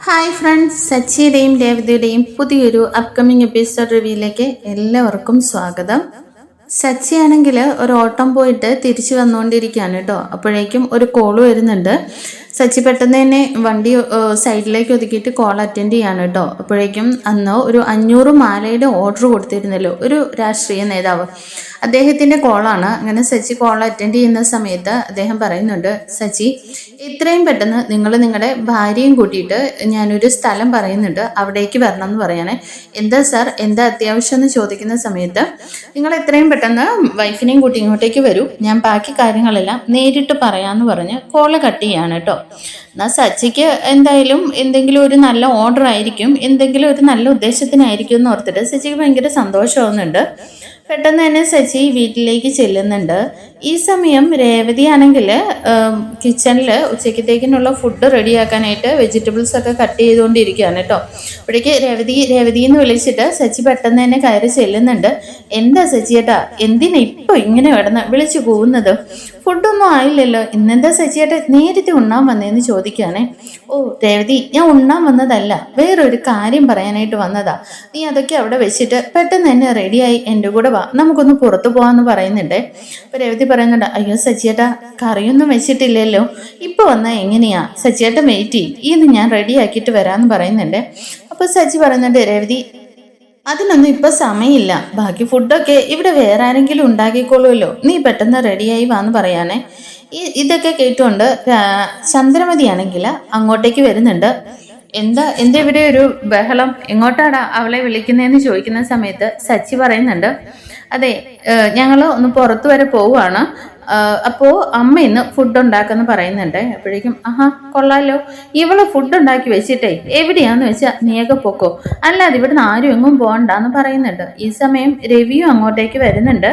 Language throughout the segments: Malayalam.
ഹായ് ഫ്രണ്ട്സ് സച്ചിയുടെയും രേവതിയുടെയും പുതിയൊരു അപ്കമിങ് എപ്പിസോഡ് റിവ്യൂയിലേക്ക് എല്ലാവർക്കും സ്വാഗതം. സച്ചി ആണെങ്കിൽ ഒരു ഓട്ടം പോയിട്ട് തിരിച്ചു വന്നുകൊണ്ടിരിക്കുകയാണ് കേട്ടോ. അപ്പോഴേക്കും ഒരു കോൾ വരുന്നുണ്ട്. സച്ചി പെട്ടെന്ന് തന്നെ വണ്ടി സൈഡിലേക്ക് ഒതുക്കിയിട്ട് കോൾ അറ്റൻഡ് ചെയ്യാണ് കേട്ടോ അപ്പോഴേക്കും അന്ന് ഒരു അഞ്ഞൂറ് മാലയുടെ ഓർഡർ കൊടുത്തിരുന്നല്ലോ. ഒരു രാഷ്ട്രീയ നേതാവ്. അദ്ദേഹത്തിന്റെ കോളാണ് അങ്ങനെ സച്ചി കോൾ അറ്റൻഡ് ചെയ്യുന്ന സമയത്ത് അദ്ദേഹം പറയുന്നുണ്ട് സച്ചി എത്രയും പെട്ടെന്ന് നിങ്ങൾ നിങ്ങളുടെ ഭാര്യയും കൂട്ടിയിട്ട് ഞാനൊരു സ്ഥലം പറയുന്നുണ്ട്. അവിടേക്ക് വരണം എന്ന് പറയണേ. എന്താ സാർ? എന്താ അത്യാവശ്യം എന്ന് ചോദിക്കുന്ന സമയത്ത് നിങ്ങൾ എത്രയും പെട്ടെന്ന് വൈഫിനെയും കൂട്ടി ഇങ്ങോട്ടേക്ക് വരൂ. ഞാൻ ബാക്കി കാര്യങ്ങളെല്ലാം നേരിട്ട് പറയാമെന്ന് പറഞ്ഞ് കോൾ കട്ട് ചെയ്യാണ് കേട്ടോ എന്നാൽ സച്ചിക്ക് എന്തായാലും എന്തെങ്കിലും ഒരു നല്ല ഓർഡർ ആയിരിക്കും എന്തെങ്കിലും ഒരു നല്ല ഉദ്ദേശത്തിനായിരിക്കും എന്ന് ഓർത്തിട്ട് സച്ചിക്ക് ഭയങ്കര സന്തോഷമാവുന്നുണ്ട്. പെട്ടെന്ന് തന്നെ സച്ചി വീട്ടിലേക്ക് ചെല്ലുന്നുണ്ട്. ഈ സമയം രേവതി ആണെങ്കിൽ കിച്ചണിൽ ഉച്ചക്കത്തേക്കിനുള്ള ഫുഡ് റെഡിയാക്കാനായിട്ട് വെജിറ്റബിൾസ് ഒക്കെ കട്ട് ചെയ്തുകൊണ്ടിരിക്കുകയാണ് കേട്ടോ. അപ്പോഴേക്ക് രേവതി രേവതി എന്ന് വിളിച്ചിട്ട് സച്ചി പെട്ടെന്ന് തന്നെ കയറി ചെല്ലുന്നുണ്ട്. എന്താ സച്ചി സച്ചിയേട്ടാ എന്തിനാ ഇപ്പോൾ ഇങ്ങനെ കിടന്ന് വിളിച്ചു പോകുന്നത് ഫുഡൊന്നും ആയില്ലല്ലോ. ഇന്നെന്താ സച്ചിയേട്ടാ നേരത്തെ ഉണ്ണാൻ വന്നതെന്ന് ചോദിക്കുകയാണേ ഓ രേവതി ഞാൻ ഉണ്ണാൻ വന്നതല്ല. വേറൊരു കാര്യം പറയാനായിട്ട് വന്നതാ. നീ അതൊക്കെ അവിടെ വെച്ചിട്ട് പെട്ടെന്ന് തന്നെ റെഡിയായി എന്റെ കൂടെ വാ. നമുക്കൊന്ന് പുറത്തു പോകാമെന്ന് പറയുന്നുണ്ടേ. അപ്പൊ രേവതി പറയുന്നുണ്ട് അയ്യോ സച്ചിയേട്ടാ കറിയൊന്നും വെച്ചിട്ടില്ലല്ലോ. ഇപ്പൊ വന്നാൽ എങ്ങനെയാ? സച്ചിയേട്ടൻ വെയിറ്റ് ചെയ്യും. ഇന്ന് ഞാൻ റെഡിയാക്കിയിട്ട് വരാമെന്ന് പറയുന്നുണ്ടേ. അപ്പോൾ സച്ചി പറയുന്നുണ്ട് രേവതി അതിനൊന്നും ഇപ്പൊ സമയമില്ല. ബാക്കി ഫുഡൊക്കെ ഇവിടെ വേറെ ആരെങ്കിലും ഉണ്ടാക്കിക്കോളുമല്ലോ. നീ പെട്ടെന്ന് റെഡിയായി വാന്ന് പറയാനേ. ഈ ഇതൊക്കെ കേട്ടുകൊണ്ട് ചന്ദ്രമതിയാണെങ്കിൽ അങ്ങോട്ടേക്ക് വരുന്നുണ്ട്. എന്താ എന്താ ഇവിടെ ഒരു ബഹളം? എങ്ങോട്ടാടാ അവളെ വിളിക്കുന്നതെന്ന് ചോദിക്കുന്ന സമയത്ത് സച്ചി പറയുന്നുണ്ട്. അതെ ഞങ്ങൾ ഒന്ന് പുറത്തു വരെ പോവുകയാണ് അപ്പോൾ അമ്മ ഇന്ന് ഫുഡ് ഉണ്ടാക്കുമെന്ന് പറയുന്നുണ്ട്. അപ്പോഴേക്കും ആഹാ കൊള്ളാലോ. ഇവൾ ഫുഡ് ഉണ്ടാക്കി വെച്ചിട്ടേ എവിടെയാന്ന് വെച്ചാൽ നീയൊക്കെ പൊക്കോ. അല്ലാതെ ഇവിടുന്ന് ആരും എങ്ങും പോകണ്ടെന്ന് പറയുന്നുണ്ട്. ഈ സമയം രവിയും അങ്ങോട്ടേക്ക് വരുന്നുണ്ട്.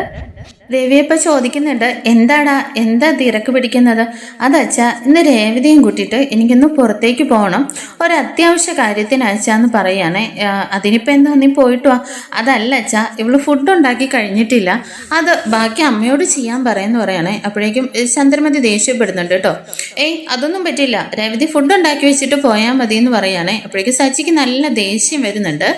രവിയപ്പ ചോദിക്കുന്നുണ്ട് എന്താടാ എന്താ തിരക്ക് പിടിക്കുന്നത്? അതച്ഛാ ഇന്ന് രേവതിയും കൂട്ടിയിട്ട് എനിക്കൊന്ന് പുറത്തേക്ക് പോകണം. ഒരു അത്യാവശ്യ കാര്യത്തിന് അയച്ചാന്ന് പറയുകയാണേ അതിനിപ്പോൾ എന്താ നീ പോയിട്ട് വാ. അതല്ല അച്ഛാ ഇവൾ ഫുഡ് ഉണ്ടാക്കി കഴിഞ്ഞിട്ടില്ല. അത് ബാക്കി അമ്മയോട് ചെയ്യാൻ പറയാന്ന് പറയണേ. അപ്പോഴേക്കും ചന്ദ്രമതി ദേഷ്യപ്പെടുന്നുണ്ട് കേട്ടോ. ഏയ് അതൊന്നും പറ്റില്ല. രേവതി ഫുഡ് ഉണ്ടാക്കി വെച്ചിട്ട് പോയാൽ മതി എന്ന് പറയുകയാണേ അപ്പോഴേക്കും സച്ചിക്ക് നല്ല ദേഷ്യം വരുന്നുണ്ട്.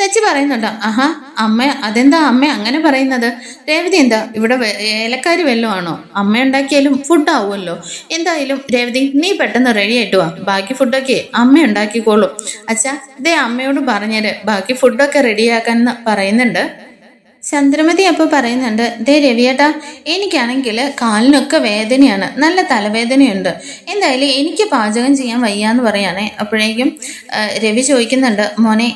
സച്ചി പറയുന്നുണ്ടോ ആഹാ അമ്മ അതെന്താ അമ്മ അങ്ങനെ പറയുന്നത്? രേവതി എന്താ ഇവിടെ ഏലക്കാരി വല്ലതും അമ്മ ഉണ്ടാക്കിയാലും ഫുഡ് ആവുമല്ലോ. എന്തായാലും രേവതി നീ പെട്ടെന്ന് റെഡി ആയിട്ട് വാ. ബാക്കി ഫുഡൊക്കെ അമ്മ ഉണ്ടാക്കിക്കോളും. അച്ഛാ ഇതേ അമ്മയോട് പറഞ്ഞേര് ബാക്കി ഫുഡൊക്കെ റെഡിയാക്കാൻ പറയുന്നുണ്ട്. ചന്ദ്രമതി അപ്പോൾ പറയുന്നുണ്ട് ദേ രവിയേട്ടാ എനിക്കാണെങ്കിൽ കാലിനൊക്കെ വേദനയാണ് നല്ല തലവേദനയുണ്ട്. എന്തായാലും എനിക്ക് പാചകം ചെയ്യാൻ വയ്യാന്ന് പറയാണേ. അപ്പോഴേക്കും രവി ചോദിക്കുന്നുണ്ട് മോനെ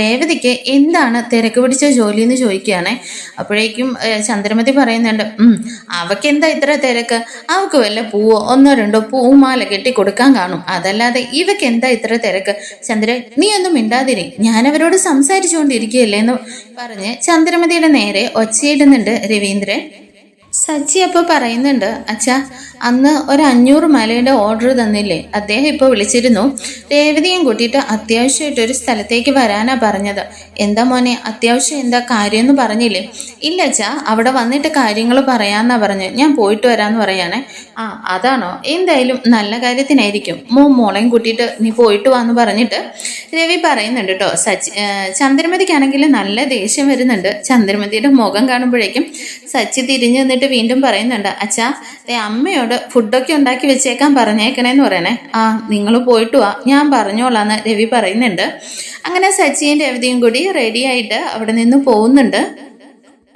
രേവതിക്ക് എന്താണ് തിരക്ക് പിടിച്ച ജോലി എന്ന് ചോദിക്കുകയാണേ. അപ്പോഴേക്കും ചന്ദ്രമതി പറയുന്നുണ്ട് "ഉം, അവക്ക് എന്താ ഇത്ര തിരക്ക്? അവക്ക് വല്ല പൂവോ ഒന്നോ രണ്ടോ പൂമാല കെട്ടി കൊടുക്കാൻ കാണും. അതല്ലാതെ ഇവക്ക് എന്താ ഇത്ര തിരക്ക്? ചന്ദ്രൻ നീ ഒന്നും മിണ്ടാതിരി. ഞാൻ അവരോട് സംസാരിച്ചുകൊണ്ടിരിക്കുകയല്ലേ എന്ന് പറഞ്ഞ് ചന്ദ്രമതിയുടെ നേരെ ഒച്ചയിടുന്നുണ്ട് രവീന്ദ്രൻ. സച്ചി അപ്പോൾ പറയുന്നുണ്ട് അച്ഛാ അന്ന് ഒരു അഞ്ഞൂറ് മലയുടെ ഓർഡർ തന്നില്ലേ? അദ്ദേഹം ഇപ്പോൾ വിളിച്ചിരുന്നു. രേവതിയും കൂട്ടിയിട്ട് അത്യാവശ്യമായിട്ട് ഒരു സ്ഥലത്തേക്ക് വരാനാ പറഞ്ഞത്. എന്താ മോനെ അത്യാവശ്യം എന്താ കാര്യമെന്ന് പറഞ്ഞില്ലേ? ഇല്ല അച്ഛാ അവിടെ വന്നിട്ട് കാര്യങ്ങൾ പറയാന്നാ പറഞ്ഞു. ഞാൻ പോയിട്ട് വരാന്ന് പറയാണേ. ആ അതാണോ? എന്തായാലും നല്ല കാര്യത്തിനായിരിക്കും. മോ മോളെയും കൂട്ടിയിട്ട് നീ പോയിട്ട് വാന്ന് പറഞ്ഞിട്ട് രവി പറയുന്നുണ്ട് കേട്ടോ സച്ചി ചന്ദ്രമതിക്കാണെങ്കിൽ നല്ല ദേഷ്യം വരുന്നുണ്ട്. ചന്ദ്രമതിയുടെ മുഖം കാണുമ്പോഴേക്കും സച്ചി തിരിഞ്ഞു നിന്നിട്ട് വീണ്ടും പറയുന്നുണ്ട് അച്ഛാ ഏ അമ്മയോട് ഫുഡൊക്കെ ഉണ്ടാക്കി വെച്ചേക്കാൻ പറഞ്ഞേക്കണേന്ന് പറയണേ. ആ നിങ്ങൾ പോയിട്ട് വാ ഞാൻ പറഞ്ഞോളാന്ന് രവി പറയുന്നുണ്ട്. അങ്ങനെ സച്ചിയും രവതിയും കൂടി റെഡിയായിട്ട് അവിടെ നിന്ന് പോകുന്നുണ്ട്.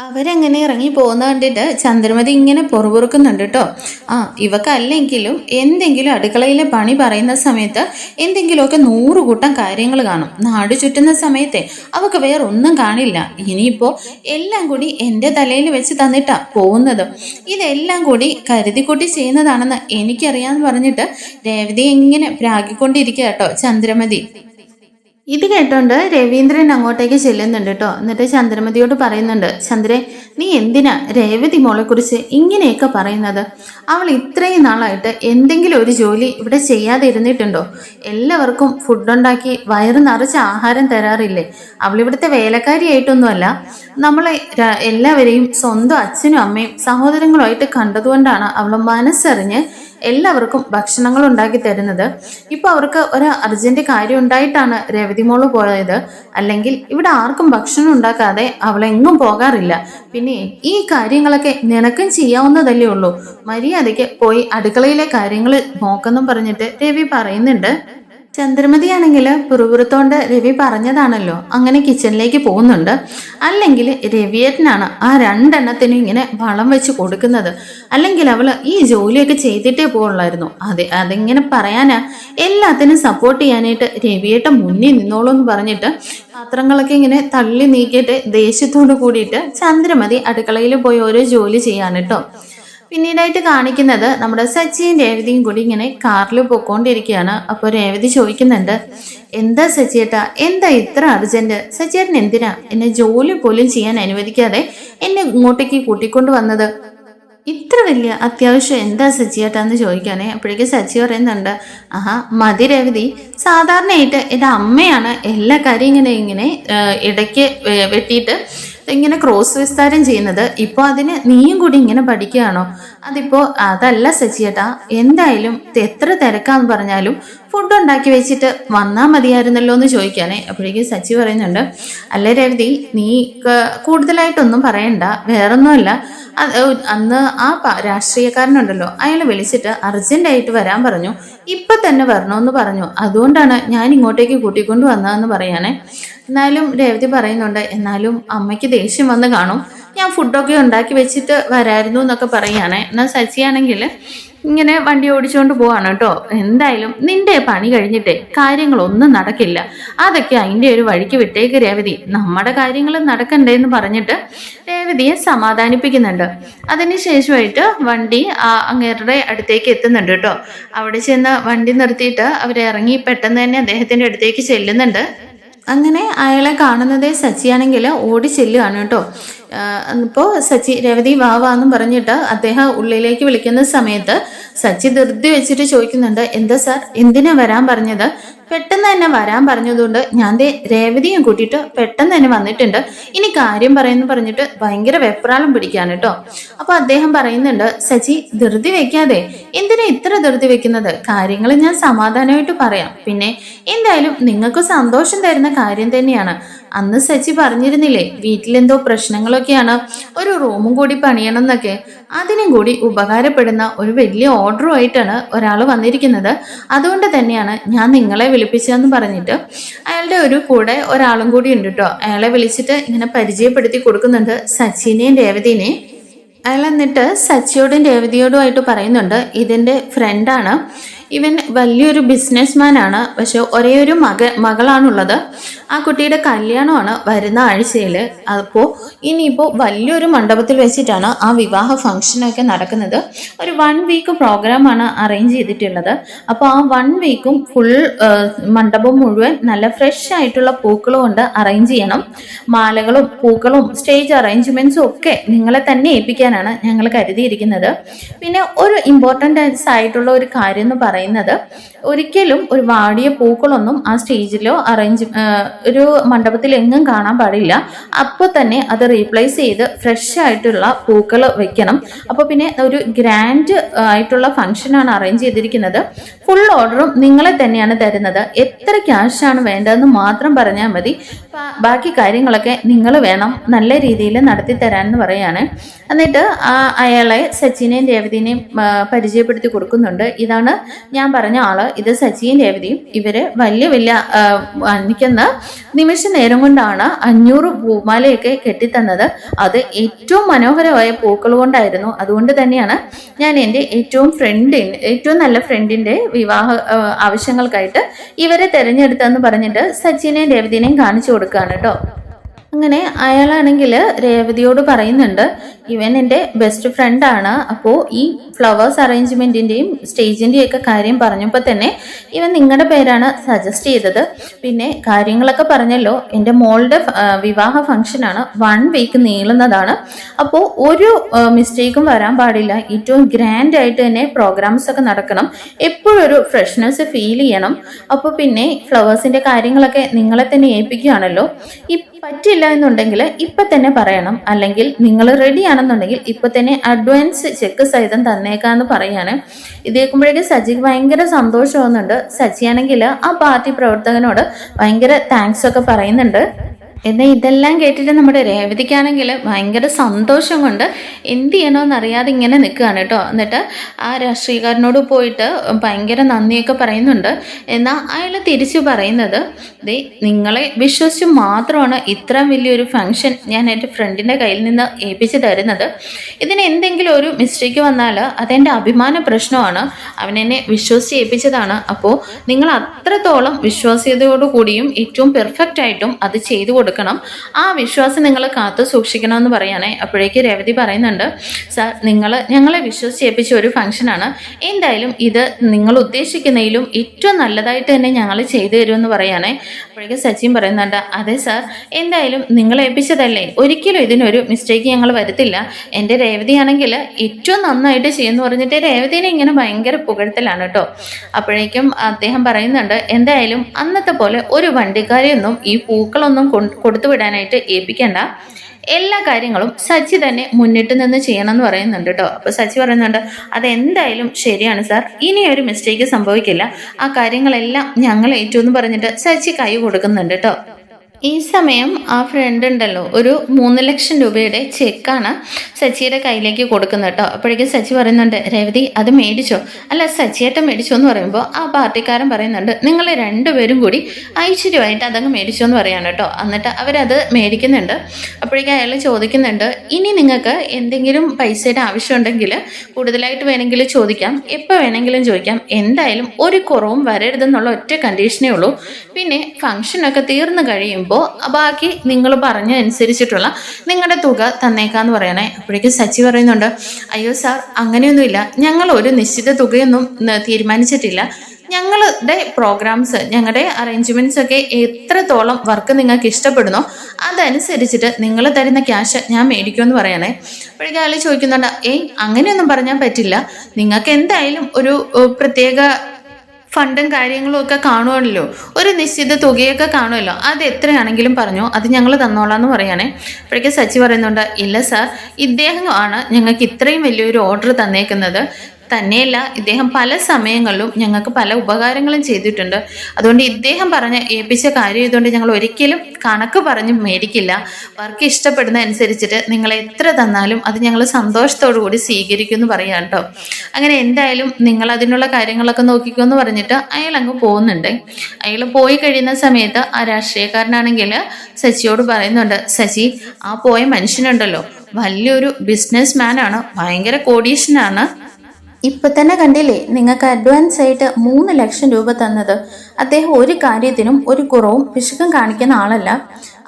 അവരങ്ങനെ ഇറങ്ങി പോകുന്ന കണ്ടിട്ട് ചന്ദ്രമതി ഇങ്ങനെ പൊറുപൊറുക്കുന്നുണ്ട് കേട്ടോ ആ ഇവക്കല്ലെങ്കിലും എന്തെങ്കിലും അടുക്കളയിലെ പണി പറയുന്ന സമയത്ത് എന്തെങ്കിലുമൊക്കെ നൂറ് കൂട്ടം കാര്യങ്ങൾ കാണും. നാട് ചുറ്റുന്ന സമയത്തെ അവക്ക് വേറെ ഒന്നും കാണില്ല. ഇനിയിപ്പോൾ എല്ലാം കൂടി എന്റെ തലയിൽ വെച്ച് തന്നിട്ടാ പോകുന്നത്. ഇതെല്ലാം കൂടി കരുതിക്കൂട്ടി ചെയ്യുന്നതാണെന്ന് എനിക്കറിയാമെന്ന് പറഞ്ഞിട്ട് രേവതി എങ്ങനെ പ്രാഗിക്കൊണ്ടിരിക്കുക കേട്ടോ ചന്ദ്രമതി. ഇത് കേട്ടോണ്ട് രവീന്ദ്രൻ അങ്ങോട്ടേക്ക് ചെല്ലുന്നുണ്ട് കേട്ടോ എന്നിട്ട് ചന്ദ്രമതിയോട് പറയുന്നുണ്ട് ചന്ദ്രൻ നീ എന്തിനാ രേവതി മോളെ കുറിച്ച് ഇങ്ങനെയൊക്കെ പറയുന്നത്? അവൾ ഇത്രയും നാളായിട്ട് എന്തെങ്കിലും ഒരു ജോലി ഇവിടെ ചെയ്യാതെ ഇരുന്നിട്ടുണ്ടോ? എല്ലാവർക്കും ഫുഡ് ഉണ്ടാക്കി വയറ് നിറച്ച് ആഹാരം തരാറില്ലേ? അവൾ ഇവിടുത്തെ വേലക്കാരിയായിട്ടൊന്നുമല്ല. നമ്മളെ എല്ലാവരെയും സ്വന്തം അച്ഛനും അമ്മയും സഹോദരങ്ങളുമായിട്ട് കണ്ടതുകൊണ്ടാണ് അവൾ മനസ്സറിഞ്ഞ് എല്ലാവർക്കും ഭക്ഷണങ്ങൾ ഉണ്ടാക്കി തരുന്നത്. ഇപ്പോൾ അവർക്ക് ഒരു അർജന്റ് കാര്യം ഉണ്ടായിട്ടാണ് രവതി മോൾ പോയത്. അല്ലെങ്കിൽ ഇവിടെ ആർക്കും ഭക്ഷണം ഉണ്ടാക്കാതെ അവളെങ്ങും പോകാറില്ല. പിന്നെ ഈ കാര്യങ്ങളൊക്കെ നിനക്കും ചെയ്യാവുന്നതല്ലേ ഉള്ളൂ. മര്യാദയ്ക്ക് പോയി അടുക്കളയിലെ കാര്യങ്ങൾ നോക്കെന്നും പറഞ്ഞിട്ട് രവി പറയുന്നുണ്ട്. ചന്ദ്രമതിയാണെങ്കിൽ പുറപുറത്തോണ്ട് രവി പറഞ്ഞതാണല്ലോ. അങ്ങനെ കിച്ചണിലേക്ക് പോകുന്നുണ്ട്. അല്ലെങ്കിൽ രവിയേട്ടനാണ് ആ രണ്ടെണ്ണത്തിനും ഇങ്ങനെ വളം വെച്ച് കൊടുക്കുന്നത്. അല്ലെങ്കിൽ അവൾ ഈ ജോലിയൊക്കെ ചെയ്തിട്ടേ പോകുള്ളായിരുന്നു അതെ അതിങ്ങനെ പറയാനാ എല്ലാത്തിനും സപ്പോർട്ട് ചെയ്യാനായിട്ട് രവിയേട്ടൻ മുന്നിൽ നിന്നോളൂ എന്ന് പറഞ്ഞിട്ട് പാത്രങ്ങളൊക്കെ ഇങ്ങനെ തള്ളി നീക്കിയിട്ട് ദേഷ്യത്തോട് കൂടിയിട്ട് ചന്ദ്രമതി അടുക്കളയിൽ പോയി ഓരോ ജോലി ചെയ്യാൻ കേട്ടോ. പിന്നീടായിട്ട് കാണിക്കുന്നത് നമ്മുടെ സച്ചിയും രേവതിയും കൂടി ഇങ്ങനെ കാറിൽ പോയിക്കൊണ്ടിരിക്കുകയാണ്. അപ്പോൾ രേവതി ചോദിക്കുന്നുണ്ട് എന്താ സച്ചിയേട്ടാ? എന്താ ഇത്ര അർജന്റ്? സച്ചിയേട്ടൻ എന്തിനാ എന്നെ ജോലി പോലും ചെയ്യാൻ അനുവദിക്കാതെ എന്നെ ഇങ്ങോട്ടേക്ക് കൂട്ടിക്കൊണ്ട് വന്നത്? ഇത്ര വലിയ അത്യാവശ്യം എന്താ സച്ചിയേട്ടാന്ന് ചോദിക്കാനേ അപ്പോഴേക്ക് സച്ചി പറയുന്നുണ്ട് ആഹാ മതി രേവതി. സാധാരണയായിട്ട് എന്റെ അമ്മയാണ് എല്ലാ കാര്യം ഇങ്ങനെ ഇങ്ങനെ ഇടയ്ക്ക് വെട്ടിയിട്ട് ഇങ്ങനെ ക്രോസ് വിസ്താരം ചെയ്യുന്നത് ഇപ്പോൾ അതിന് നീയും കൂടി ഇങ്ങനെ പഠിക്കുകയാണോ? അതിപ്പോൾ അതല്ല സച്ചിയേട്ടാ എന്തായാലും എത്ര തിരക്കാന്ന് പറഞ്ഞാലും ഫുഡ് ഉണ്ടാക്കി വെച്ചിട്ട് വന്നാൽ മതിയായിരുന്നല്ലോ എന്ന് ചോദിക്കാനേ. അപ്പോഴേക്കും സച്ചി പറയുന്നുണ്ട് അല്ലേ രവതി നീ കൂടുതലായിട്ടൊന്നും പറയണ്ട. വേറൊന്നുമല്ല. അന്ന് ആ രാഷ്ട്രീയക്കാരനുണ്ടല്ലോ. അയാൾ വിളിച്ചിട്ട് അർജന്റായിട്ട് വരാൻ പറഞ്ഞു. ഇപ്പൊ തന്നെ വരണമെന്ന് പറഞ്ഞു. അതുകൊണ്ടാണ് ഞാൻ ഇങ്ങോട്ടേക്ക് കൂട്ടിക്കൊണ്ട് വന്നതെന്ന് പറയാനേ. എന്നാലും രേവതി പറയുന്നുണ്ട് എന്നാലും അമ്മയ്ക്ക് ദേഷ്യം വന്ന് കാണും. ഞാൻ ഫുഡൊക്കെ ഉണ്ടാക്കി വെച്ചിട്ട് വരായിരുന്നു എന്നൊക്കെ പറയുകയാണെ എന്നാൽ സച്ചിയാണെങ്കിൽ ഇങ്ങനെ വണ്ടി ഓടിച്ചുകൊണ്ട് പോവാണ് കേട്ടോ. എന്തായാലും നിന്റെ പണി കഴിഞ്ഞിട്ടേ കാര്യങ്ങളൊന്നും നടക്കില്ല. അതൊക്കെ അതിന്റെ ഒരു വഴിക്ക് വിട്ടേക്ക് രേവതി. നമ്മുടെ കാര്യങ്ങൾ നടക്കണ്ടേ എന്ന് പറഞ്ഞിട്ട് രേവതിയെ സമാധാനിപ്പിക്കുന്നുണ്ട്. അതിനുശേഷമായിട്ട് വണ്ടി അങ്ങേരുടെ അടുത്തേക്ക് എത്തുന്നുണ്ട് കേട്ടോ. അവിടെ ചെന്ന് വണ്ടി നിർത്തിയിട്ട് അവരിറങ്ങി പെട്ടെന്ന് തന്നെ അദ്ദേഹത്തിന്റെ അടുത്തേക്ക് ചെല്ലുന്നുണ്ട്. അങ്ങനെ അയാളെ കാണുന്നതേ സച്ചിയാണെങ്കിൽ ഓടി ചെല്ലുകയാണ് കേട്ടോ. ഇപ്പോൾ സച്ചി രേവതി വാ എന്നും പറഞ്ഞിട്ട് അദ്ദേഹം ഉള്ളിലേക്ക് വിളിക്കുന്ന സമയത്ത് സച്ചി ധൃതി വെച്ചിട്ട് ചോദിക്കുന്നുണ്ട് എന്താ സാർ എന്തിനാ വരാൻ പറഞ്ഞത്? പെട്ടെന്ന് തന്നെ വരാൻ പറഞ്ഞതുകൊണ്ട് ഞാൻ ദേ രേവതിയും കൂട്ടിയിട്ട് പെട്ടെന്ന് തന്നെ വന്നിട്ടുണ്ട്. ഇനി കാര്യം പറയുന്നു പറഞ്ഞിട്ട് ഭയങ്കര വെപ്രാളം പിടിക്കാണ് കേട്ടോ. അപ്പൊ അദ്ദേഹം പറയുന്നുണ്ട് സച്ചി ധൃതി വെക്കാതെ എന്തിനാ ഇത്ര ധൃതി വെക്കുന്നത്? കാര്യങ്ങൾ ഞാൻ സമാധാനമായിട്ട് പറയാം. പിന്നെ എന്തായാലും നിങ്ങൾക്ക് സന്തോഷം തരുന്ന കാര്യം തന്നെയാണ്. അന്ന് സച്ചി പറഞ്ഞിരുന്നില്ലേ വീട്ടിലെന്തോ പ്രശ്നങ്ങളൊക്കെയാണ് ഒരു റൂമും കൂടി പണിയണം എന്നൊക്കെ അതിനും കൂടി ഉപകാരപ്പെടുന്ന ഒരു വലിയ ഓർഡറുമായിട്ടാണ് ഒരാൾ വന്നിരിക്കുന്നത്. അതുകൊണ്ട് തന്നെയാണ് ഞാൻ നിങ്ങളെ വിളിപ്പിച്ചതെന്ന് പറഞ്ഞിട്ട് അയാളുടെ ഒരു കൂടെ ഒരാളും കൂടി ഉണ്ട് കേട്ടോ അയാളെ വിളിച്ചിട്ട് ഇങ്ങനെ പരിചയപ്പെടുത്തി കൊടുക്കുന്നുണ്ട് സച്ചിനെയും രേവതിനെയും. അയാൾ എന്നിട്ട് സച്ചിയോടും രേവതിയോടുമായിട്ട് പറയുന്നുണ്ട് ഇതിന്റെ ഫ്രണ്ടാണ് ഇവൻ വലിയൊരു ബിസിനസ്മാൻ ആണ് പക്ഷെ ഒരേ ഒരു മക മകളാണുള്ളത്. ആ കുട്ടിയുടെ കല്യാണമാണ് വരുന്ന ആഴ്ചയിൽ അപ്പോൾ ഇനിയിപ്പോൾ വലിയൊരു മണ്ഡപത്തിൽ വെച്ചിട്ടാണ് ആ വിവാഹ ഫംഗ്ഷനൊക്കെ നടക്കുന്നത്. ഒരു വൺ വീക്ക് പ്രോഗ്രാമാണ് അറേഞ്ച് ചെയ്തിട്ടുള്ളത്. അപ്പോൾ ആ വൺ വീക്കും ഫുൾ മണ്ഡപം മുഴുവൻ നല്ല ഫ്രഷ് ആയിട്ടുള്ള പൂക്കളും കൊണ്ട് അറേഞ്ച് ചെയ്യണം. മാലകളും പൂക്കളും സ്റ്റേജ് അറേഞ്ച്മെന്റ്സും ഒക്കെ നിങ്ങളെ തന്നെ ഏൽപ്പിക്കാനാണ് ഞങ്ങൾ കരുതിയിരിക്കുന്നത്. പിന്നെ ഒരു ഇമ്പോർട്ടന്റ് ആയിട്ടുള്ള ഒരു കാര്യം എന്ന് പറയുന്നത് ഒരിക്കലും ഒരു വാടിയ പൂക്കളൊന്നും ആ സ്റ്റേജിലോ അറേഞ്ച് ഒരു മണ്ഡപത്തിൽ എങ്ങും കാണാൻ പാടില്ല. അപ്പോൾ തന്നെ അത് റീപ്ലേസ് ചെയ്ത് ഫ്രഷ് ആയിട്ടുള്ള പൂക്കൾ വെക്കണം. അപ്പോൾ പിന്നെ ഒരു ഗ്രാൻഡ് ആയിട്ടുള്ള ഫംഗ്ഷനാണ് അറേഞ്ച് ചെയ്തിരിക്കുന്നത്. ഫുൾ ഓർഡറും നിങ്ങളെ തന്നെയാണ് തരുന്നത്. എത്ര ക്യാഷാണ് വേണ്ടതെന്ന് മാത്രം പറഞ്ഞാൽ മതി. ബാക്കി കാര്യങ്ങളൊക്കെ നിങ്ങൾ വേണം നല്ല രീതിയിൽ നടത്തി തരാമെന്ന് പറയാണ്. എന്നിട്ട് അയാളെ സച്ചിനെയും രേവതിനെയും പരിചയപ്പെടുത്തി കൊടുക്കുന്നുണ്ട്. ഇതാണ് ഞാൻ പറഞ്ഞ ആൾ ഇത് സച്ചിയും രേവതിയും ഇവർ വലിയ വലിയ ആ, നിൽക്കുന്ന നിമിഷ നേരം കൊണ്ടാണ് അഞ്ഞൂറ് പൂമാലയൊക്കെ കെട്ടിത്തന്നത്. അത് ഏറ്റവും മനോഹരമായ പൂക്കൾ കൊണ്ടായിരുന്നു. അതുകൊണ്ട് തന്നെയാണ് ഞാൻ എന്റെ ഏറ്റവും ഫ്രണ്ടി ഏറ്റവും നല്ല ഫ്രണ്ടിന്റെ വിവാഹ ആവശ്യങ്ങൾക്കായിട്ട് ഇവരെ തിരഞ്ഞെടുത്തെന്ന് പറഞ്ഞിട്ട് സച്ചിനെയും രേവതിനെയും കാണിച്ചു കൊടുക്കുകയാണ് കേട്ടോ. അങ്ങനെ അയാളാണെങ്കിൽ രേവതിയോട് പറയുന്നുണ്ട് ഇവൻ എന്റെ ബെസ്റ്റ് ഫ്രണ്ടാണ് അപ്പോൾ ഈ ഫ്ലവേഴ്സ് അറേഞ്ച്മെന്റിന്റെയും സ്റ്റേജിന്റെയും ഒക്കെ കാര്യം പറഞ്ഞപ്പോൾ തന്നെ ഇവൻ നിങ്ങളുടെ പേരാണ് സജസ്റ്റ് ചെയ്തത്. പിന്നെ കാര്യങ്ങളൊക്കെ പറഞ്ഞല്ലോ എന്റെ മോളുടെ വിവാഹ ഫംഗ്ഷനാണ് വൺ വീക്ക് നീളുന്നതാണ്. അപ്പോൾ ഒരു മിസ്റ്റേക്കും വരാൻ പാടില്ല. ഏറ്റവും ഗ്രാൻഡ് ആയിട്ട് തന്നെ പ്രോഗ്രാംസ് ഒക്കെ നടക്കണം. എപ്പോഴും ഒരു ഫ്രഷ്നെസ് ഫീൽ ചെയ്യണം. അപ്പോൾ പിന്നെ ഫ്ലവേഴ്സിന്റെ കാര്യങ്ങളൊക്കെ നിങ്ങളെ തന്നെ ഏൽപ്പിക്കുകയാണല്ലോ. ഈ പറ്റില്ല എന്നുണ്ടെങ്കിൽ ഇപ്പൊ തന്നെ പറയണം. അല്ലെങ്കിൽ നിങ്ങൾ റെഡി ആണെന്നുണ്ടെങ്കിൽ ഇപ്പൊ തന്നെ അഡ്വാൻസ് ചെക്ക് സഹിതം തന്നേക്കാന്ന് പറയാണ്. ഇത് കേൾക്കുമ്പോഴേക്കും സജിക്ക് ഭയങ്കര സന്തോഷമാവുന്നുണ്ട്. സജിയാണെങ്കിൽ ആ പാർട്ടി പ്രവർത്തകനോട് ഭയങ്കര താങ്ക്സ് ഒക്കെ പറയുന്നുണ്ട്. എന്നാൽ ഇതെല്ലാം കേട്ടിട്ട് നമ്മുടെ രേവതിക്കാണെങ്കിൽ ഭയങ്കര സന്തോഷം കൊണ്ട് എന്ത് ചെയ്യണമെന്ന് അറിയാതെ ഇങ്ങനെ നിൽക്കുകയാണ് കേട്ടോ. എന്നിട്ട് ആ രാഷ്ട്രീയക്കാരനോട് പോയിട്ട് ഭയങ്കര നന്ദിയൊക്കെ പറയുന്നുണ്ട്. എന്നാൽ അയാൾ തിരിച്ചു പറയുന്നത് ദേ നിങ്ങളെ വിശ്വസിച്ച് മാത്രമാണ് ഇത്ര വലിയൊരു ഫംഗ്ഷൻ ഞാൻ എന്റെ ഫ്രണ്ടിന്റെ കയ്യിൽ നിന്ന് ഏൽപ്പിച്ച് തരുന്നത്. ഇതിന് എന്തെങ്കിലും ഒരു മിസ്റ്റേക്ക് വന്നാൽ അതെന്റെ അഭിമാന പ്രശ്നമാണ്. അവനെന്നെ വിശ്വസിച്ച് ഏൽപ്പിച്ചതാണ്. അപ്പോൾ നിങ്ങൾ അത്രത്തോളം വിശ്വാസ്യതയോടുകൂടിയും ഏറ്റവും പെർഫെക്റ്റ് ആയിട്ടും അത് ചെയ്തു കൊടുക്കണം. ആ വിശ്വാസം നിങ്ങൾ കാത്തു സൂക്ഷിക്കണമെന്ന് പറയാനേ അപ്പോഴേക്ക് രേവതി പറയുന്നുണ്ട് സാർ നിങ്ങൾ ഞങ്ങളെ വിശ്വസിച്ച് ഏൽപ്പിച്ച ഒരു ഫംഗ്ഷനാണ് എന്തായാലും ഇത് നിങ്ങൾ ഉദ്ദേശിക്കുന്നതിലും ഏറ്റവും നല്ലതായിട്ട് തന്നെ ഞങ്ങൾ ചെയ്തു തരുമെന്ന് പറയാനേ അപ്പോഴേക്ക് സച്ചിൻ പറയുന്നുണ്ട് അതെ സാർ എന്തായാലും നിങ്ങൾ ഏൽപ്പിച്ചതല്ലേ? ഒരിക്കലും ഇതിനൊരു മിസ്റ്റേക്ക് ഞങ്ങൾ വരുത്തില്ല. എന്റെ രേവതിയാണെങ്കിൽ ഏറ്റവും നന്നായിട്ട് ചെയ്യുമെന്ന് പറഞ്ഞിട്ട് രേവതിനെ ഇങ്ങനെ ഭയങ്കര പുകഴ്ത്തലാണ് കേട്ടോ. അപ്പോഴേക്കും അദ്ദേഹം പറയുന്നുണ്ട് എന്തായാലും അന്നത്തെ പോലെ ഒരു വണ്ടിക്കാരെയൊന്നും ഈ പൂക്കളൊന്നും കൊ- കൊടുത്തു വിടാനായിട്ട് ഏൽപ്പിക്കേണ്ട. എല്ലാ കാര്യങ്ങളും സച്ചി തന്നെ മുന്നിട്ട് നിന്ന് ചെയ്യണം എന്ന് പറയുന്നുണ്ട് കേട്ടോ അപ്പോൾ സച്ചി പറയുന്നുണ്ട് അതെന്തായാലും ശരിയാണ് സാർ. ഇനി ഒരു മിസ്റ്റേക്ക് സംഭവിക്കില്ല. ആ കാര്യങ്ങളെല്ലാം ഞങ്ങൾ ഏറ്റു എന്ന് പറഞ്ഞിട്ട് സച്ചി കൈ കൊടുക്കുന്നുണ്ട് കേട്ടോ ഈ സമയം ആ ഫ്രണ്ട് ഉണ്ടല്ലോ. ഒരു മൂന്ന് ലക്ഷം രൂപയുടെ ചെക്കാണ് സച്ചിയുടെ കയ്യിലേക്ക് കൊടുക്കുന്നത് കേട്ടോ അപ്പോഴേക്കും സച്ചി പറയുന്നുണ്ട് രേവതി അത് മേടിച്ചോ? അല്ല സച്ചിയേട്ട മേടിച്ചോ എന്ന് പറയുമ്പോൾ ആ പാർട്ടിക്കാരൻ പറയുന്നുണ്ട് നിങ്ങൾ രണ്ടുപേരും കൂടി ഐശ്വര്യമായിട്ട് അതങ്ങ് മേടിച്ചോ എന്ന് പറയാണ് കേട്ടോ എന്നിട്ട് അവരത് മേടിക്കുന്നുണ്ട്. അപ്പോഴേക്കും അയാൾ ചോദിക്കുന്നുണ്ട് ഇനി നിങ്ങൾക്ക് എന്തെങ്കിലും പൈസയുടെ ആവശ്യമുണ്ടെങ്കിൽ കൂടുതലായിട്ട് വേണമെങ്കിൽ ചോദിക്കാം. എപ്പോൾ വേണമെങ്കിലും ചോദിക്കാം. എന്തായാലും ഒരു കുറവും വരരുതെന്നുള്ള ഒറ്റ കണ്ടീഷനേ ഉള്ളൂ. പിന്നെ ഫംഗ്ഷനൊക്കെ തീർന്നു കഴിയുമ്പോൾ ബാക്കി നിങ്ങൾ പറഞ്ഞ അനുസരിച്ചിട്ടുള്ള നിങ്ങളുടെ തുക തന്നേക്കാന്ന് പറയണേ. അപ്പോഴേക്കും സച്ചി പറയുന്നുണ്ട് അയ്യോ സാർ അങ്ങനെയൊന്നുമില്ല. ഞങ്ങൾ ഒരു നിശ്ചിത തുകയൊന്നും തീരുമാനിച്ചിട്ടില്ല. ഞങ്ങളുടെ പ്രോഗ്രാംസ് ഞങ്ങളുടെ അറേഞ്ച്മെന്റ്സ് ഒക്കെ എത്രത്തോളം വർക്ക് നിങ്ങൾക്ക് ഇഷ്ടപ്പെടുന്നോ അതനുസരിച്ചിട്ട് നിങ്ങൾ തരുന്ന ക്യാഷ് ഞാൻ മേടിക്കുമെന്ന് പറയണേ. അപ്പോഴേക്കും അയാൾ ചോദിക്കുന്നുണ്ട് ഏയ് അങ്ങനെയൊന്നും പറഞ്ഞാൽ പറ്റില്ല. നിങ്ങൾക്ക് എന്തായാലും ഒരു പ്രത്യേക ഫണ്ടും കാര്യങ്ങളും ഒക്കെ കാണുമല്ലോ ഒരു നിശ്ചിത തുകയൊക്കെ കാണുമല്ലോ. അത് എത്രയാണെങ്കിലും പറഞ്ഞു അത് ഞങ്ങൾ തന്നോളാം എന്ന് പറയാനേ അപ്പോഴേക്കും സച്ചി പറയുന്നുണ്ട് ഇല്ല സാർ ഇദ്ദേഹമാണ് ഞങ്ങൾക്ക് ഇത്രയും വലിയൊരു ഓർഡർ തന്നേക്കുന്നത്. തന്നെയല്ല ഇദ്ദേഹം പല സമയങ്ങളിലും ഞങ്ങൾക്ക് പല ഉപകാരങ്ങളും ചെയ്തിട്ടുണ്ട്. അതുകൊണ്ട് ഇദ്ദേഹം പറഞ്ഞ് ഏൽപ്പിച്ച കാര്യം ഇതുകൊണ്ട് ഞങ്ങൾ ഒരിക്കലും കണക്ക് പറഞ്ഞ് മേടിക്കില്ല. വർക്ക് ഇഷ്ടപ്പെടുന്ന അനുസരിച്ചിട്ട് നിങ്ങൾ എത്ര തന്നാലും അത് ഞങ്ങൾ സന്തോഷത്തോടു കൂടി സ്വീകരിക്കും എന്ന് പറയാം കേട്ടോ. അങ്ങനെ എന്തായാലും നിങ്ങൾ അതിനുള്ള കാര്യങ്ങളൊക്കെ നോക്കിക്കോ എന്ന് പറഞ്ഞിട്ട് അയാൾ അങ്ങ് പോകുന്നുണ്ട്. അയാൾ പോയി കഴിയുന്ന സമയത്ത് ആ രാഷ്ട്രീയക്കാരനാണെങ്കിൽ സച്ചിയോട് പറയുന്നുണ്ട് സച്ചി ആ പോയ മനുഷ്യനുണ്ടല്ലോ. വലിയൊരു ബിസിനസ് മാനാണ് ഭയങ്കര കോടീഷനാണ് ഇപ്പൊ തന്നെ കണ്ടില്ലേ? നിങ്ങൾക്ക് അഡ്വാൻസ് ആയിട്ട് മൂന്ന് ലക്ഷം രൂപ തന്നത്. അദ്ദേഹം ഒരു കാര്യത്തിനും ഒരു കുറവും പിശുക്കും കാണിക്കുന്ന ആളല്ല.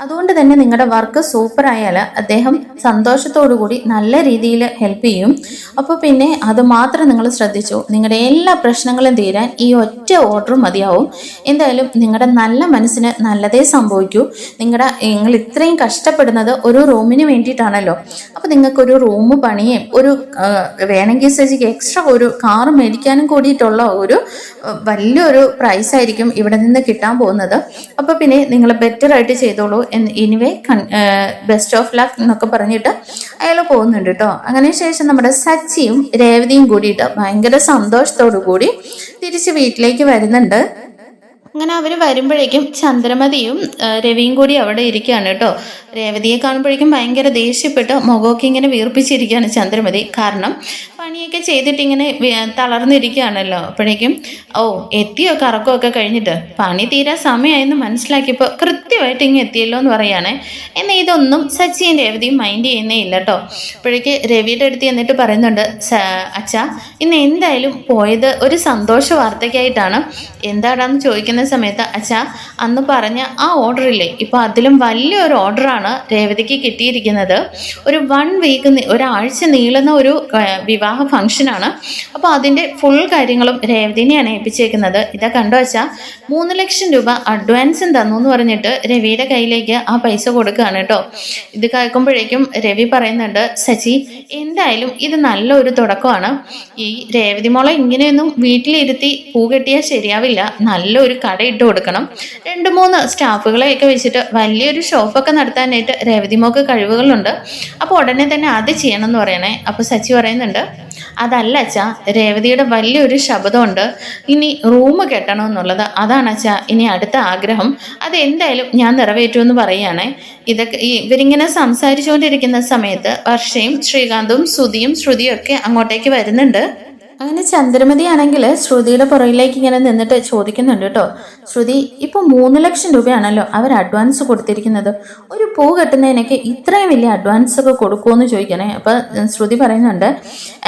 അതുകൊണ്ട് തന്നെ നിങ്ങളുടെ വർക്ക് സൂപ്പർ ആയാൽ അദ്ദേഹം സന്തോഷത്തോടു കൂടി നല്ല രീതിയിൽ ഹെൽപ്പ് ചെയ്യും. അപ്പോൾ പിന്നെ അത് മാത്രം നിങ്ങൾ ശ്രദ്ധിച്ചു. നിങ്ങളുടെ എല്ലാ പ്രശ്നങ്ങളും തീരാൻ ഈ ഒറ്റ ഓർഡർ മതിയാവും. എന്തായാലും നിങ്ങളുടെ നല്ല മനസ്സിന് നല്ലതേ സംഭവിക്കൂ. നിങ്ങളുടെ നിങ്ങൾ ഇത്രയും കഷ്ടപ്പെടുന്നത് ഒരു റൂമിന് വേണ്ടിയിട്ടാണല്ലോ. അപ്പോൾ നിങ്ങൾക്കൊരു റൂം പണിയും ഒരു വേണമെങ്കിൽ സജിക്ക് എക്സ്ട്രാ ഒരു കാർ മേടിക്കാനും കൂടിയിട്ടുള്ള ഒരു വലിയൊരു പ്രൈസ് ആയിരിക്കും ഇവിടെ നിന്ന് കിട്ടാൻ പോകുന്നത്. അപ്പോൾ പിന്നെ നിങ്ങൾ ബെറ്റർ ആയിട്ട് ചെയ്തോളൂ എന്ന് ഇനിവേ ബെസ്റ്റ് ഓഫ് ലക്ക് എന്നൊക്കെ പറഞ്ഞിട്ട് അയാൾ പോകുന്നുണ്ട് കേട്ടോ അങ്ങനെ ശേഷം നമ്മുടെ സച്ചിയും രേവതിയും കൂടിയിട്ട് ഭയങ്കര സന്തോഷത്തോടു കൂടി തിരിച്ച് വീട്ടിലേക്ക് വരുന്നുണ്ട്. അങ്ങനെ അവർ വരുമ്പോഴേക്കും ചന്ദ്രമതിയും രവിയും കൂടി അവിടെ ഇരിക്കുകയാണ് കേട്ടോ രേവതിയെ കാണുമ്പോഴേക്കും ഭയങ്കര ദേഷ്യപ്പെട്ട് മുഖമൊക്കെ ഇങ്ങനെ വീർപ്പിച്ചിരിക്കുകയാണ് ചന്ദ്രമതി. കാരണം പണിയൊക്കെ ചെയ്തിട്ട് ഇങ്ങനെ തളർന്നിരിക്കുകയാണല്ലോ. അപ്പോഴേക്കും ഓ എത്തിയോ കറക്കമൊക്കെ കഴിഞ്ഞിട്ട്. പണി തീരാ സമയമായെന്ന് മനസ്സിലാക്കിയപ്പോൾ കൃത്യമായിട്ട് ഇങ്ങനെ എത്തിയല്ലോ എന്ന് പറയുകയാണേ. എന്നാൽ ഇതൊന്നും സച്ചിയും രേവതിയും മൈൻഡ് ചെയ്യുന്നേ ഇല്ല കേട്ടോ അപ്പോഴേക്ക് രവിയുടെ അടുത്ത് എന്നിട്ട് പറയുന്നുണ്ട് അച്ഛ ഇന്ന് എന്തായാലും പോയത് ഒരു സന്തോഷ വാർത്തയ്ക്കായിട്ടാണ്. എന്താടാന്ന് ചോദിക്കുന്ന സമയത്ത് അച്ഛ അന്ന് പറഞ്ഞ ആ ഓർഡർ ഇല്ലേ? ഇപ്പോൾ അതിലും വലിയൊരു ഓർഡറാണ് രേവതിക്ക് കിട്ടിയിരിക്കുന്നത്. ഒരു വൺ വീക്ക് ഒരാഴ്ച നീളുന്ന ഒരു വിവാഹ വിവാഹ ഫംഗ്ഷനാണ്. അപ്പോൾ അതിന്റെ ഫുൾ കാര്യങ്ങളും രേവതിനെയാണ് ഏൽപ്പിച്ചേക്കുന്നത്. ഇതാ കണ്ടു വച്ചാൽ മൂന്ന് ലക്ഷം രൂപ അഡ്വാൻസും തന്നു എന്ന് പറഞ്ഞിട്ട് രവിയുടെ കയ്യിലേക്ക് ആ പൈസ കൊടുക്കുകയാണ് കേട്ടോ. ഇത് കേൾക്കുമ്പോഴേക്കും രവി പറയുന്നുണ്ട് സച്ചി എന്തായാലും ഇത് നല്ലൊരു തുടക്കമാണ്. ഈ രേവതി മോളെ ഇങ്ങനെയൊന്നും വീട്ടിലിരുത്തി പൂ കെട്ടിയാൽ ശരിയാവില്ല. നല്ലൊരു കട ഇട്ട് കൊടുക്കണം. രണ്ട് മൂന്ന് സ്റ്റാഫുകളെയൊക്കെ വെച്ചിട്ട് വലിയൊരു ഷോപ്പൊക്കെ നടത്താനായിട്ട് രേവതി മോക്ക് കഴിവുകളുണ്ട്. അപ്പോൾ ഉടനെ തന്നെ അത് ചെയ്യണം എന്ന് പറയണേ. അപ്പോൾ സച്ചി പറയുന്നുണ്ട് അതല്ല അച്ഛാ രേവതിയുടെ വലിയൊരു ശബ്ദമുണ്ട് ഇനി റൂം കെട്ടണമെന്നുള്ളത്. അതാണ് അച്ഛാ ഇനി അടുത്ത ആഗ്രഹം. അത് എന്തായാലും ഞാൻ നിറവേറ്റുമെന്ന് പറയുകയാണേ. ഇതൊക്കെ ഇവരിങ്ങനെ സംസാരിച്ചുകൊണ്ടിരിക്കുന്ന സമയത്ത് വർഷയും ശ്രീകാന്തും ശ്രുതിയും ശ്രുതിയും ഒക്കെ അങ്ങോട്ടേക്ക് വരുന്നുണ്ട്. അങ്ങനെ ചന്ദ്രമതി ആണെങ്കിൽ ശ്രുതിയുടെ പുറകിലേക്ക് ഇങ്ങനെ നിന്നിട്ട് ചോദിക്കുന്നുണ്ട് കേട്ടോ. ശ്രുതി ഇപ്പൊ മൂന്ന് ലക്ഷം രൂപയാണല്ലോ അവർ അഡ്വാൻസ് കൊടുത്തിരിക്കുന്നത്. ഒരു പൂ കെട്ടുന്നതിനൊക്കെ ഇത്രയും വലിയ അഡ്വാൻസ് ഒക്കെ കൊടുക്കുമെന്ന് ചോദിക്കണേ. അപ്പൊ ശ്രുതി പറയുന്നുണ്ട്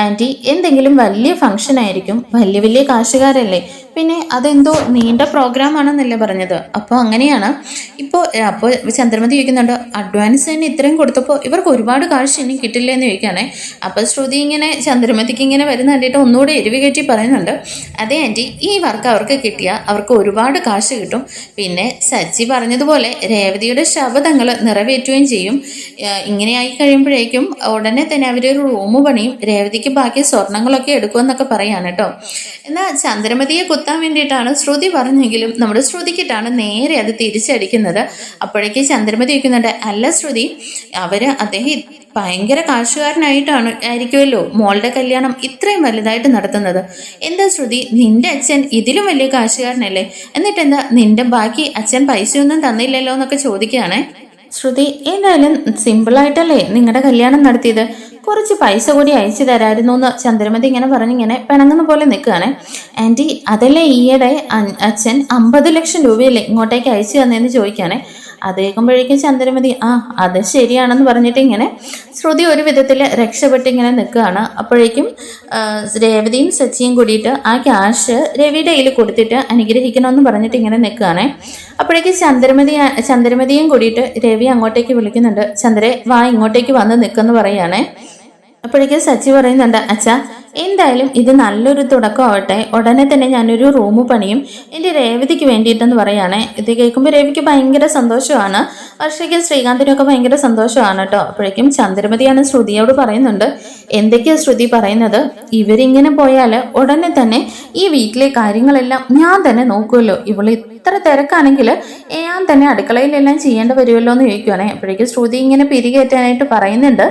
ആന്റി എന്തെങ്കിലും വലിയ ഫംഗ്ഷൻ ആയിരിക്കും. വലിയ വലിയ കാശുകാരല്ലേ. പിന്നെ അതെന്തോ നീണ്ട പ്രോഗ്രാം ആണെന്നല്ലേ പറഞ്ഞത്. അപ്പോൾ അങ്ങനെയാണ്. ഇപ്പോൾ അപ്പോൾ ചന്ദ്രമതി ചോദിക്കുന്നുണ്ട് അഡ്വാൻസ് തന്നെ ഇത്രയും കൊടുത്തപ്പോൾ ഇവർക്ക് ഒരുപാട് കാശ് ഇനി കിട്ടില്ല എന്ന് ചോദിക്കുകയാണേ. അപ്പോൾ ശ്രുതി ഇങ്ങനെ ചന്ദ്രമതിക്ക് ഇങ്ങനെ വരുന്ന കണ്ടിട്ട് ഒന്നുകൂടെ എരിവ് കയറ്റി പറയുന്നുണ്ട് അതേ ആന്റി ഈ വർക്ക് അവർക്ക് കിട്ടിയാൽ അവർക്ക് ഒരുപാട് കാശ് കിട്ടും. പിന്നെ സച്ചി പറഞ്ഞതുപോലെ രേവതിയുടെ ശബ്ദങ്ങൾ നിറവേറ്റുകയും ചെയ്യും. ഇങ്ങനെ ഇങ്ങനെയായി കഴിയുമ്പോഴേക്കും ഉടനെ തന്നെ അവരൊരു റൂം പണിയും രേവതിക്ക് ബാക്കി സ്വർണങ്ങളൊക്കെ എടുക്കുമെന്നൊക്കെ പറയാണ് കേട്ടോ എന്നാൽ ചന്ദ്രമതിയെ കുത്താൻ വേണ്ടിയിട്ടാണ് ശ്രുതി പറഞ്ഞെങ്കിലും നമ്മുടെ ശ്രുതിക്കിട്ടാണ് നേരെ അത് തിരിച്ചടിക്കുന്നത്. അപ്പോഴേക്ക് ചന്ദ്രമതി വയ്ക്കുന്നുണ്ട് അല്ല ശ്രുതി അവർ അദ്ദേഹം ഭയങ്കര കാശുകാരനായിട്ടാണ് ആയിരിക്കുമല്ലോ? മോളുടെ കല്യാണം ഇത്രയും വലുതായിട്ട് നടത്തുന്നത്. എന്താ ശ്രുതി നിന്റെ അച്ഛൻ ഇതിലും വലിയ കാശുകാരനല്ലേ? എന്നിട്ട് എന്താ നിന്റെ ബാക്കി അച്ഛൻ പൈസ ഒന്നും തന്നില്ലല്ലോ എന്നൊക്കെ ചോദിക്കുകയാണേ? ശ്രുതി എന്തായാലും സിമ്പിളായിട്ടല്ലേ നിങ്ങളുടെ കല്യാണം നടത്തിയത്? കുറച്ച് പൈസ കൂടി അയച്ചു തരായിരുന്നു എന്ന് ചന്ദ്രമതി ഇങ്ങനെ പറഞ്ഞിങ്ങനെ പിണങ്ങുന്ന പോലെ നിൽക്കുകയാണ്. ആന്റി അതല്ലേ ഈയിടെ അച്ഛൻ അമ്പത് ലക്ഷം രൂപയല്ലേ ഇങ്ങോട്ടേക്ക് അയച്ചു തന്നതെന്ന് ചോദിക്കുകയാണേ. അത് കേൾക്കുമ്പോഴേക്കും ചന്ദ്രമതി ആ അത് ശരിയാണെന്ന് പറഞ്ഞിട്ട് ഇങ്ങനെ ശ്രുതി ഒരു വിധത്തിൽ രക്ഷപ്പെട്ട് ഇങ്ങനെ നിൽക്കുകയാണ്. അപ്പോഴേക്കും രേവതിയും സച്ചിയും കൂടിയിട്ട് ആ ക്യാഷ് രവിയുടെ കയ്യിൽ കൊടുത്തിട്ട് അനുഗ്രഹിക്കണമെന്ന് പറഞ്ഞിട്ട് ഇങ്ങനെ നിൽക്കുകയാണേ. അപ്പോഴേക്കും ചന്ദ്രമതി ചന്ദ്രമതിയും കൂടിയിട്ട് രവി അങ്ങോട്ടേക്ക് വിളിക്കുന്നുണ്ട്. ചന്ദ്രെ വാ ഇങ്ങോട്ടേക്ക് വന്ന് നിൽക്കുമെന്ന് പറയുകയാണേ. അപ്പോഴേക്കും സച്ചി പറയുന്നുണ്ട് അച്ഛാ എന്തായാലും ഇത് നല്ലൊരു തുടക്കമാവട്ടെ ഉടനെ തന്നെ ഞാനൊരു റൂം പണിയും എന്റെ രേവതിക്ക് വേണ്ടിയിട്ടെന്ന് പറയുകയാണേ ഇത് കേൾക്കുമ്പോൾ രേവിക്ക് ഭയങ്കര സന്തോഷമാണ്. വർഷയ്ക്കും ശ്രീകാന്തിനൊക്കെ ഭയങ്കര സന്തോഷമാണ് കേട്ടോ. അപ്പോഴേക്കും ചന്ദ്രമതിയാണ് ശ്രുതിയോട് പറയുന്നുണ്ട് എന്തൊക്കെയാ ശ്രുതി പറയുന്നത്? ഇവരിങ്ങനെ പോയാൽ ഉടനെ തന്നെ ഈ വീട്ടിലെ കാര്യങ്ങളെല്ലാം ഞാൻ തന്നെ നോക്കുമല്ലോ. ഇവൾ ഇത്ര തിരക്കാണെങ്കിൽ ഞാൻ തന്നെ അടുക്കളയിലെല്ലാം ചെയ്യേണ്ടി വരുമല്ലോ എന്ന് ചോദിക്കുവാണേ. അപ്പോഴേക്കും ശ്രുതി ഇങ്ങനെ പിരികേറ്റാനായിട്ട് പറയുന്നുണ്ട്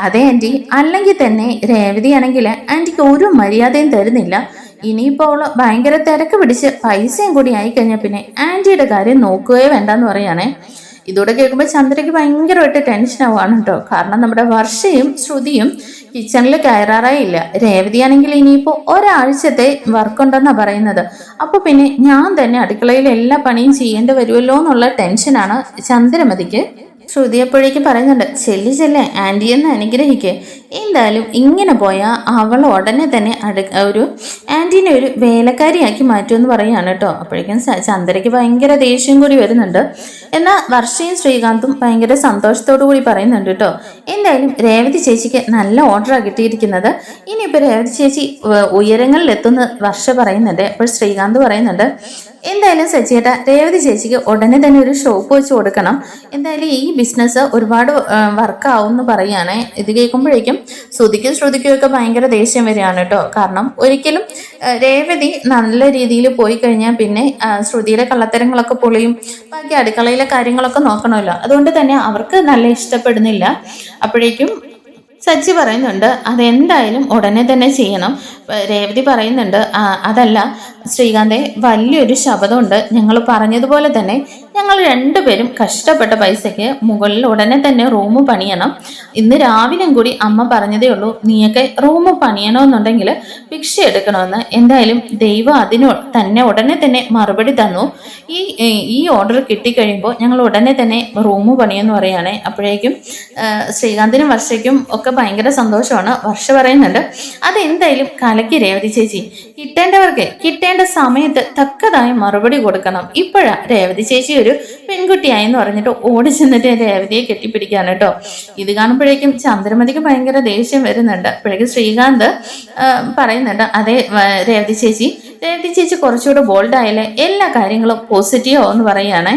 അതെ ആന്റി. അല്ലെങ്കിൽ തന്നെ രേവതി ആണെങ്കിൽ ആന്റിക്ക് ഒരു മര്യാദയും തരുന്നില്ല. ഇനിയിപ്പോൾ അവൾ ഭയങ്കര തിരക്ക് പിടിച്ച് പൈസയും കൂടി ആയിക്കഴിഞ്ഞാൽ പിന്നെ ആന്റിയുടെ കാര്യം നോക്കുകയേ വേണ്ടെന്ന് പറയുകയാണേ ഇതോടെ കേൾക്കുമ്പോൾ ചന്ദ്രയ്ക്ക് ഭയങ്കരമായിട്ട് ടെൻഷൻ ആവുകയാണ് കേട്ടോ. കാരണം നമ്മുടെ വർഷയും ശ്രുതിയും കിച്ചണിൽ കയറാറായില്ല രേവതിയാണെങ്കിൽ ഇനിയിപ്പോൾ ഒരാഴ്ചത്തെ വർക്കുണ്ടെന്നാണ് പറയുന്നത്. അപ്പോൾ പിന്നെ ഞാൻ തന്നെ അടുക്കളയിൽ എല്ലാ പണിയും ചെയ്യേണ്ടി വരുമല്ലോ എന്നുള്ള ടെൻഷനാണ് ചന്ദ്രമതിക്ക്. ശ്രുതി അപ്പോഴേക്കും പറയുന്നുണ്ട് ചെല്ലി ചെല്ലേ ആന്റിയെന്ന് അനുഗ്രഹിക്കേ. എന്തായാലും ഇങ്ങനെ പോയാൽ അവൾ ഉടനെ തന്നെ അടു ഒരു ആന്റീനെ ഒരു വേലക്കാരിയാക്കി മാറ്റുമെന്ന് പറയുകയാണ് കേട്ടോ അപ്പോഴേക്കും ചന്ദ്രയ്ക്ക് ഭയങ്കര ദേഷ്യം കൂടി വരുന്നുണ്ട്. എന്നാൽ വർഷയും ശ്രീകാന്തും ഭയങ്കര സന്തോഷത്തോടു കൂടി പറയുന്നുണ്ട് കേട്ടോ എന്തായാലും രേവതി ചേച്ചിക്ക് നല്ല ഓർഡറാണ് കിട്ടിയിരിക്കുന്നത്. ഇനിയിപ്പോൾ രേവതി ചേച്ചി ഉയരങ്ങളിലെത്തുന്ന വർഷ പറയുന്നുണ്ട്. അപ്പോൾ ശ്രീകാന്ത് പറയുന്നുണ്ട് എന്തായാലും സച്ചിയേട്ട രേവതി ചേച്ചിക്ക് ഉടനെ തന്നെ ഒരു ഷോപ്പ് വെച്ച് കൊടുക്കണം. എന്തായാലും ഈ ബിസിനസ് ഒരുപാട് വർക്കാവും എന്ന് പറയുകയാണ് ഇത് കേൾക്കുമ്പോഴേക്കും ശ്രുതിക്കും ശ്രുതിക്കും ഒക്കെ ഭയങ്കര ദേഷ്യം വരികയാണ് കേട്ടോ. കാരണം ഒരിക്കലും രേവതി നല്ല രീതിയിൽ പോയി കഴിഞ്ഞാൽ പിന്നെ ശ്രുതിയിലെ കള്ളത്തരങ്ങളൊക്കെ പൊളിയും ബാക്കി അടുക്കളയിലെ കാര്യങ്ങളൊക്കെ നോക്കണമല്ലോ. അതുകൊണ്ട് തന്നെ അവർക്ക് നല്ല ഇഷ്ടപ്പെടുന്നില്ല. അപ്പോഴേക്കും സച്ചി പറയുന്നുണ്ട് അതെന്തായാലും ഉടനെ തന്നെ ചെയ്യണം. രേവതി പറയുന്നുണ്ട് "ആ, അതല്ല ശ്രീകാന്തെ വലിയൊരു ശബ്ദമുണ്ട് ഞങ്ങൾ പറഞ്ഞതുപോലെ തന്നെ ഞങ്ങൾ രണ്ടുപേരും കഷ്ടപ്പെട്ട പൈസയ്ക്ക് മുകളിൽ ഉടനെ തന്നെ റൂം പണിയണം. ഇന്ന് രാവിലെ കൂടി അമ്മ പറഞ്ഞതേ ഉള്ളൂ നീയൊക്കെ റൂം പണിയണമെന്നുണ്ടെങ്കിൽ ഭിക്ഷ എടുക്കണമെന്ന്. എന്തായാലും ദൈവം അതിന് തന്നെ ഉടനെ തന്നെ മറുപടി തന്നു. ഈ ഈ ഓർഡർ കിട്ടിക്കഴിയുമ്പോൾ ഞങ്ങൾ ഉടനെ തന്നെ റൂം പണിയെന്ന് പറയുകയാണെ. അപ്പോഴേക്കും ശ്രീകാന്തിനും വർഷയ്ക്കും ഒക്കെ ഭയങ്കര സന്തോഷമാണ്. വർഷ പറയുന്നുണ്ട് അതെന്തായാലും കലക്കി രേവതി ചേച്ചി കിട്ടേണ്ടവർക്ക് കിട്ടേണ്ട സമയത്ത് തക്കതായി മറുപടി കൊടുക്കണം. ഇപ്പോഴാ രേവതി ചേച്ചി ഒരു പെൺകുട്ടിയായി എന്ന് പറഞ്ഞിട്ട് ഓടി ചെന്നിട്ട് രേവതിയെ കെട്ടിപ്പിടിക്കാൻ കേട്ടോ ഇത് കാണുമ്പോഴേക്കും ചന്ദ്രമതിക്ക് ഭയങ്കര ദേഷ്യം വരുന്നുണ്ട്. അപ്പോഴേക്കും ശ്രീകാന്ത് പറയുന്നുണ്ട് അതേ രേവതി ചേച്ചി രേവതി ചേച്ചി കുറച്ചുകൂടെ ബോൾഡ് ആയാലേ എല്ലാ കാര്യങ്ങളും പോസിറ്റീവോ എന്ന് പറയുകയാണേ.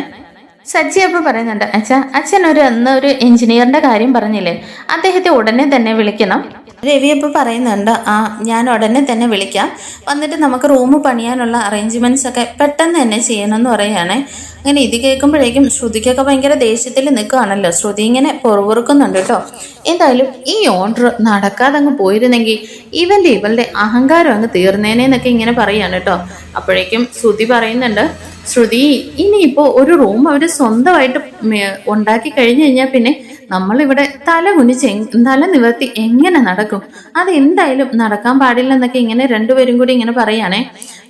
സജ്ജി അപ്പൊ പറയുന്നുണ്ട് അച്ഛൻ അച്ഛൻ ഒരു അന്ന് ഒരു എഞ്ചിനീയറിന്റെ കാര്യം പറഞ്ഞില്ലേ? അദ്ദേഹത്തെ ഉടനെ തന്നെ വിളിക്കണം. രവി അപ്പോൾ പറയുന്നുണ്ട് ആ ഞാൻ ഉടനെ തന്നെ വിളിക്കാം. വന്നിട്ട് നമുക്ക് റൂം പണിയാനുള്ള അറേഞ്ച്മെന്റ്സ് ഒക്കെ പെട്ടെന്ന് തന്നെ ചെയ്യണമെന്ന് പറയുകയാണേ. അങ്ങനെ ഇത് കേൾക്കുമ്പോഴേക്കും ശ്രുതിക്കൊക്കെ ഭയങ്കര ദേഷ്യത്തിൽ നിൽക്കുകയാണല്ലോ. ശ്രുതി ഇങ്ങനെ പൊറുപൊറുക്കുന്നുണ്ട് കേട്ടോ. എന്തായാലും ഈ ഓർഡർ നടക്കാതെ അങ്ങ് പോയിരുന്നെങ്കിൽ ഇവന്റെ ഇവളുടെ അഹങ്കാരം അങ്ങ് തീർന്നേനേന്നൊക്കെ ഇങ്ങനെ പറയാണ് കേട്ടോ. അപ്പോഴേക്കും ശ്രുതി പറയുന്നുണ്ട് ശ്രുതി ഇനിയിപ്പോൾ ഒരു റൂം അവർ സ്വന്തമായിട്ട് ഉണ്ടാക്കി കഴിഞ്ഞു കഴിഞ്ഞാൽ പിന്നെ നമ്മളിവിടെ തല കുനിച്ച് തല നിവർത്തി എങ്ങനെ നടക്കും? അത് എന്തായാലും നടക്കാൻ പാടില്ലെന്നൊക്കെ ഇങ്ങനെ രണ്ടുപേരും കൂടി ഇങ്ങനെ പറയാണേ.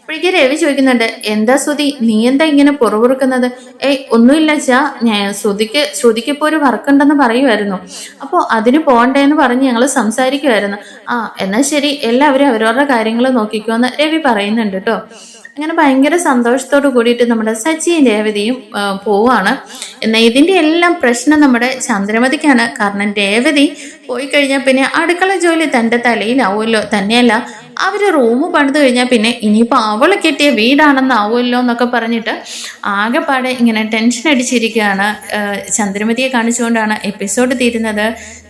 അപ്പോഴേക്ക് രവി ചോദിക്കുന്നുണ്ട് എന്താ ശ്രുതി? നീ എന്താ ഇങ്ങനെ പുറവുറുക്കുന്നത് ഏയ് ഒന്നുമില്ല ചാ ഞാൻ ശ്രുതിക്ക് ശ്രുതിക്ക് ഇപ്പോൾ ഒരു വർക്ക് ഉണ്ടെന്ന് പറയുമായിരുന്നു അപ്പോൾ അതിന് പോകണ്ടേന്ന് പറഞ്ഞ് ഞങ്ങൾ സംസാരിക്കുമായിരുന്നു ആ എന്നാൽ ശരി. എല്ലാവരും അവരവരുടെ കാര്യങ്ങൾ നോക്കിക്കോന്ന് രവി പറയുന്നുണ്ട് കേട്ടോ അങ്ങനെ ഭയങ്കര സന്തോഷത്തോട് കൂടിയിട്ട് നമ്മുടെ സച്ചിയും രേവതിയും പോവാണ്. എന്നാൽ ഇതിന്റെ എല്ലാം പ്രശ്നം നമ്മുടെ ചന്ദ്രമതിക്കാണ്. കാരണം രേവതി പോയി കഴിഞ്ഞാൽ പിന്നെ അടുക്കള ജോലി തന്റെ തലയിലാവുമല്ലോ. തന്നെയല്ല അവർ റൂം പണിത് കഴിഞ്ഞാൽ പിന്നെ ഇനിയിപ്പോൾ അവൾ കിട്ടിയ വീടാണെന്നാവുമല്ലോ എന്നൊക്കെ പറഞ്ഞിട്ട് ആകെപ്പാടെ ഇങ്ങനെ ടെൻഷൻ അടിച്ചിരിക്കുകയാണ്. ചന്ദ്രമതിയെ കാണിച്ചുകൊണ്ടാണ് എപ്പിസോഡ് തീരുന്നത്.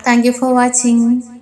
Thank for watching